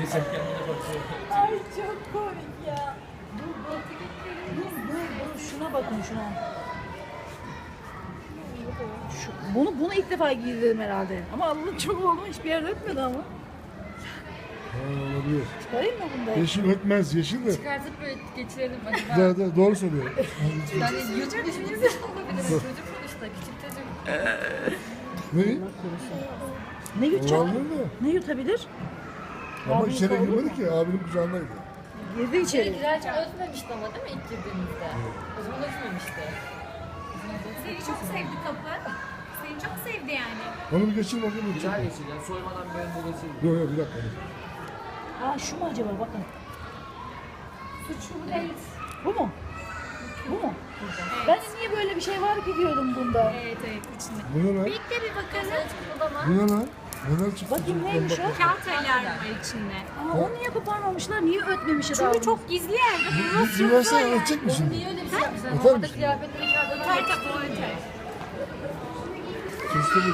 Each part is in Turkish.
Geçerken bile bakıyor. Ay çok komik ya. Dur dur. Dur dur dur. Şuna bakın şuna. Şu, bunu bunu ilk defa giydirdim herhalde. Ama Allah'ın çok oldu hiçbir yerde ötmedi ama. Ha, olabilir. Çıkarayım mı bunu da? Yeşil ötmez, yeşil de. Çıkartıp böyle geçirelim acaba. Güzel, de, doğru söylüyor. Yani YouTube düşüncesi olabilir. Çocuk sonuçta küçük çocuk. ne? Ne yutacak? Ne yutabilir? Ama Abinin içeri kavga girmedi ki, abinin kucağındaydı. Girdi İçeri içeri. girerken özmemişti ama değil mi ilk girdiğimizde? O zaman özmemişti. Seni çok sevdi kapı. Seni çok sevdi yani. Onu bir geçir bakayım. bir Güzel çek. geçir yani soymadan bir önce geçir. Yok yok bir dakika. Ha şu mu acaba bakın. Suçlu değil. Bu mu? Bu mu? Ben niye böyle bir şey var ki diyordum bunda. Evet evet içinde. Bu ne lan? Birlikte bir bakalım. Bu ne lan? Neler çıktı? Bakayım neymiş o? Kağıt alarm var içinde. Aa, onu niye koparmamışlar? Niye ötmemişler? Çünkü çok gizli yerde. Bu Bir bir versene ötecek? Niye öyle bir şey yapmışlar? Atar Normalde mısın? kıyafetleri kağıdına Yeter tabii o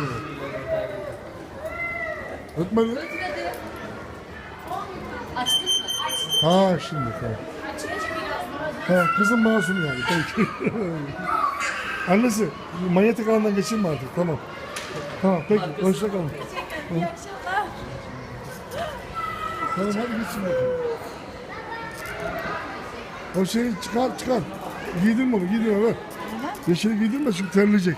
da. Ötmedi. Ötmedi. Açtın mı? Ha şimdi tamam. Ha, kızım masum yani. Peki. Annesi manyetik alandan geçirme artık. Tamam. Tamam peki. Hoşça kalın. İyi akşamlar. Tamam hadi gitsin bakayım. O şeyi çıkar çıkar. Giydirme onu giydirme ver. Yeşili giydirme çünkü terleyecek.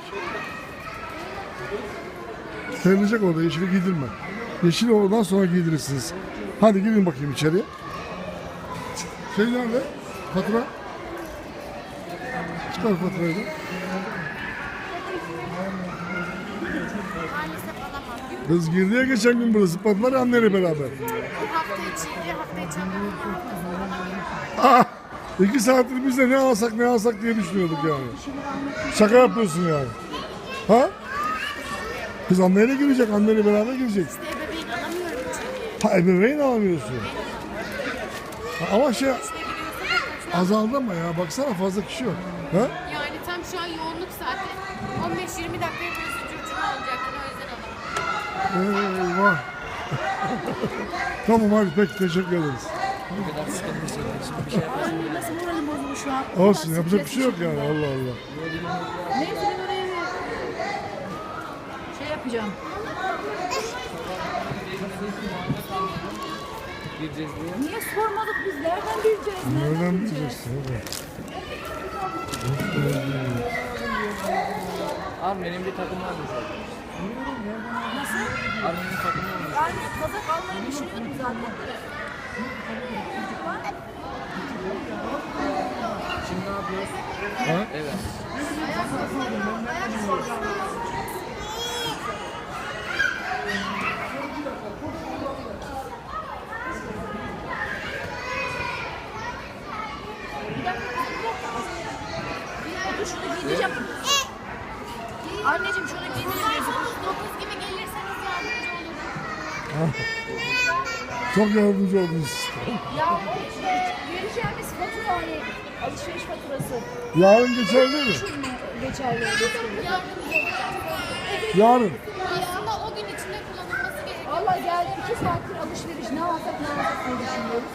Terleyecek orada yeşili giydirme. Yeşili oradan sonra giydirirsiniz. Hadi girin bakayım içeriye. Şey nerede? Fatura. Çıkar faturayı da. Maalesef. Kız girdi ya geçen gün burada zıpladılar ya anneyle beraber. Bu hafta içiydi. Hafta içi. Ah! İki saattir biz de ne alsak ne alsak diye düşünüyorduk yani. Şaka yapıyorsun yani. Ha? Kız anneyle girecek, anneyle beraber girecek. Bebeğin alamıyorum içeriye. Ha ebeveyn alamıyorsun. Ha, ama şey azaldı ama ya baksana fazla kişi yok. Ha? Yani tam şu an yoğunluk saati. 15-20 dakikaya burası curcuna olacaktı. O yüzden alamam. Eyvah. tamam hadi peki teşekkür ederiz. Bu kadar sıkıntı çekti. Şimdi bir şey yapmasın. Ay nasıl moralim bozuldu şu an. Olsun yapacak bir şey yok yani Allah Allah. Neyse ben oraya bir şey yapacağım. Gireceğiz diye. Niye sormadık biz? Nereden bileceğiz? Nereden bileceğiz? oğlum? Armen'in bir takımı varmış zaten. Nasıl? Armen'in takımı olmuş. De kazak almayı düşünüyordum zaten. Şimdi ne yapıyoruz? Ha? Evet. Şunu giydireceğim. Anneciğim şunu giydireceğim. 9 gibi gelirseniz yardımcı olurum. Çok yardımcı oldunuz. Ya vereceğimiz fatura hani alışveriş faturası. Yarın geçerli mi? Geçerli. Yarın. Aslında o gün içinde kullanılması gerekiyor. Valla geldi iki saattir alışveriş ne alsak ne alsak diye düşünüyoruz.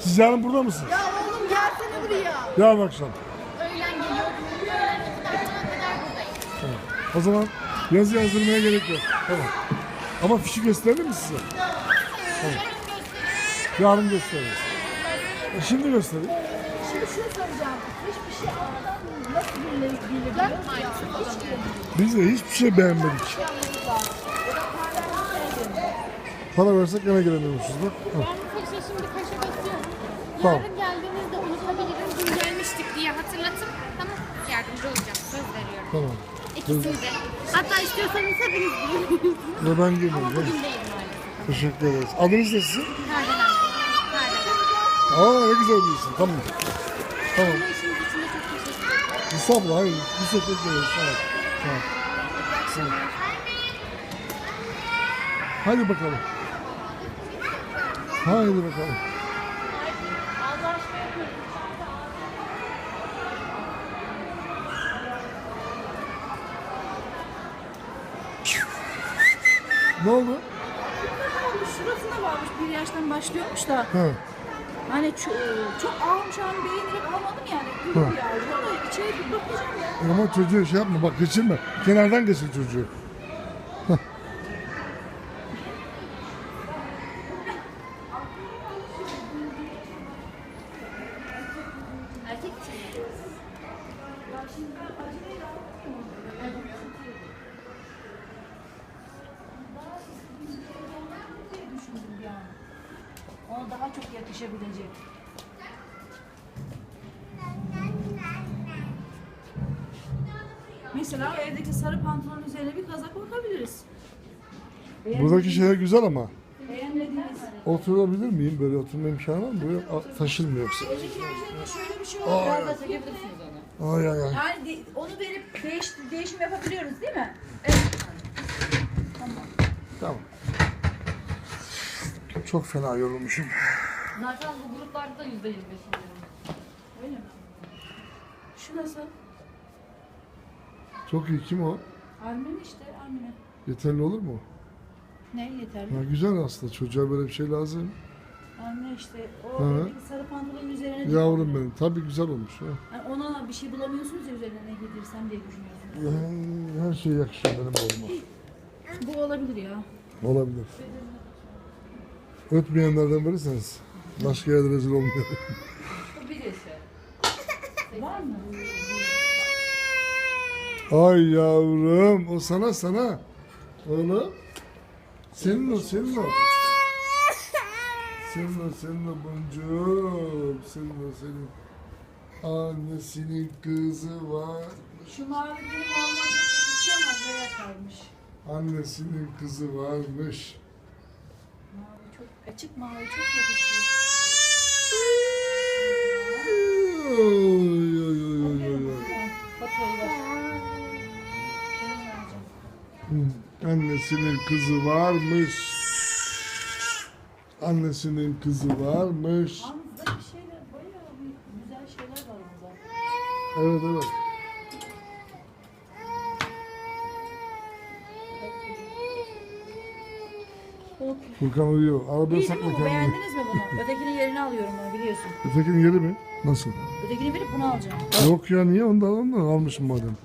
Siz yarın burada mısınız? Ya oğlum gelsene buraya. Yarın akşam. O zaman yazı yazdırmaya gerek yok. Tamam. Ama fişi gösterelim mi size? Göstereyim. Yarın gösteririz. E şimdi göstereyim. Şimdi şunu soracağım. Hiçbir şey almadan nasıl bilir bilir? Dört maalesef alamıyorum. Biz de hiçbir şey beğenmedik. Para versek gene giremiyormuşuz bak. Ben bu kaşe şimdi kaşe basıyorum. Tamam. Yarın geldiğinizde unutabilirim. Dün gelmiştik diye hatırlatıp tamam yardımcı olacağım. Söz veriyorum. Tamam. İkisini de. Hatta istiyorsanız hepiniz girin. Ve ben. Ama bugün değil maalesef. Teşekkür ederiz. Adınız ne sizin? Kardelen. Kardelen. Aa ne güzel diyorsun. Tamam. Tamam. Ama işiniz için de çok teşekkür ederim. Estağfurullah. Hayır. Bir teşekkür ederiz. Ol. Sağ ol. Hadi bakalım. Haydi bakalım. Ne oldu? bir sırasına varmış. Bir yaştan başlıyormuş da. Ha. Hani çok, çok almış an beğenerek almadım yani. Gülü bir aldım ama içeri bir bakacağım ya. Ama çocuğu şey yapma bak geçirme. Kenardan geçir çocuğu. Erkek için. Düşündüm bir an. Ona daha çok yakışabilecek. Mesela evdeki sarı pantolonun üzerine bir kazak bakabiliriz. Buradaki şeyler güzel ama. Beğenmediğiniz. Oturabilir miyim? Böyle oturma imkanı var mı? Böyle a- taşılmıyor yoksa. Şöyle bir şey olur. Biraz da çekebilirsiniz onu. Ay ay ay. Yani de- onu verip değiş, değişim yapabiliyoruz değil mi? Tamam. Çok fena yorulmuşum. Zaten bu gruplarda da yüzde yirmi beş indirim. Öyle mi? Şu nasıl? Çok iyi. Kim o? Armine işte Armine. Yeterli olur mu? Ne yeterli? Ha, güzel aslında. Çocuğa böyle bir şey lazım. Anne işte o evdeki sarı pantolonun üzerine Yavrum benim. Tabii güzel olmuş. Ha. Yani ona bir şey bulamıyorsunuz ya üzerine ne giydirsem diye düşünüyorsunuz. Ya, Her şey yakışıyor benim oğluma. Bu olabilir ya. Olabilir. Ötmeyenlerden verirseniz. Başka yerde rezil olmuyor. Bu bir yaşı. Var mı? Ay yavrum. O sana sana. Oğlum. Senin o senin o. Senin o senin o boncuğum. Senin o senin. Annesinin kızı var. Şu mavi benim olma çok yakışıyor ama böyle kalmış. Annesinin kızı varmış. Mavi çok açık mavi çok yakışıyor. Annesinin kızı varmış. Annesinin kızı varmış. Yalnız bir şeyler bayağı bir güzel şeyler var burada. Evet evet. Furkan uyuyor. Arabaya İyi değil mi sakla bu? kendini. Beğendiniz mi bunu? Ötekinin yerini alıyorum ben biliyorsun. Ötekinin yeri mi? Nasıl? Ötekini verip bunu alacağım. Yok ya niye ondan ondan almışım madem.